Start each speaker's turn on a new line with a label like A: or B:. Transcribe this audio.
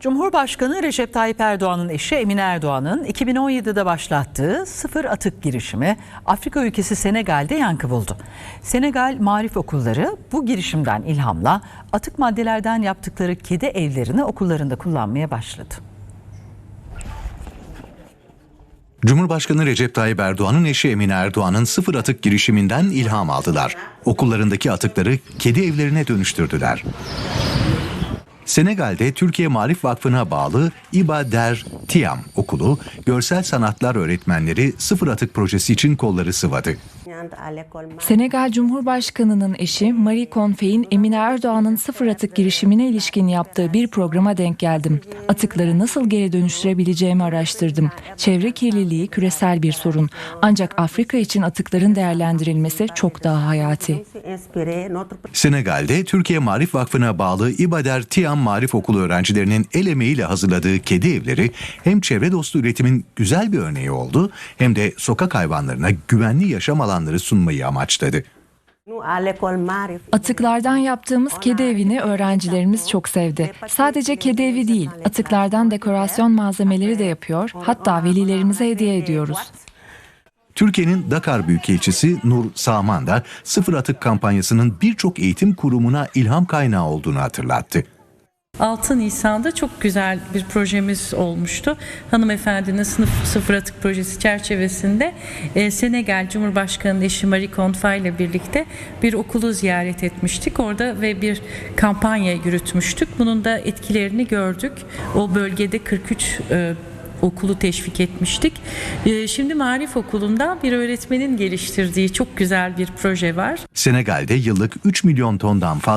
A: Cumhurbaşkanı Recep Tayyip Erdoğan'ın eşi Emine Erdoğan'ın 2017'de başlattığı sıfır atık girişimi Afrika ülkesi Senegal'de yankı buldu. Senegal Marif Okulları bu girişimden ilhamla atık maddelerden yaptıkları kedi evlerini okullarında kullanmaya başladı.
B: Cumhurbaşkanı Recep Tayyip Erdoğan'ın eşi Emine Erdoğan'ın sıfır atık girişiminden ilham aldılar. Okullarındaki atıkları kedi evlerine dönüştürdüler. Senegal'de Türkiye Marif Vakfı'na bağlı İba Der Tiam okulu, görsel sanatlar öğretmenleri sıfır atık projesi için kolları sıvadı.
C: Senegal Cumhurbaşkanı'nın eşi Marie Confey'in Emine Erdoğan'ın sıfır atık girişimine ilişkin yaptığı bir programa denk geldim. Atıkları nasıl geri dönüştürebileceğimi araştırdım. Çevre kirliliği küresel bir sorun. Ancak Afrika için atıkların değerlendirilmesi çok daha hayati.
B: Senegal'de Türkiye Marif Vakfı'na bağlı İbader Tiam Marif Okulu öğrencilerinin el emeğiyle hazırladığı kedi evleri hem çevre dostu üretimin güzel bir örneği oldu hem de sokak hayvanlarına güvenli yaşam alanları sunmayı amaçladı.
C: Atıklardan yaptığımız kedi evini öğrencilerimiz çok sevdi. Sadece kedi evi değil, atıklardan dekorasyon malzemeleri de yapıyor, hatta velilerimize hediye ediyoruz.
B: Türkiye'nin Dakar Büyükelçisi Nur Saman da sıfır atık kampanyasının birçok eğitim kurumuna ilham kaynağı olduğunu hatırlattı.
D: 6 Nisan'da çok güzel bir projemiz olmuştu. Hanımefendinin sınıf sıfır atık projesi çerçevesinde e, Senegal Cumhurbaşkanı eşi Marie Confay ile birlikte bir okulu ziyaret etmiştik. Orada ve bir kampanya yürütmüştük. Bunun da etkilerini gördük. O bölgede 43 e, okulu teşvik etmiştik. E, Şimdi Marif Okulu'nda bir öğretmenin geliştirdiği çok güzel bir proje var.
B: Senegal'de yıllık 3 milyon tondan fazla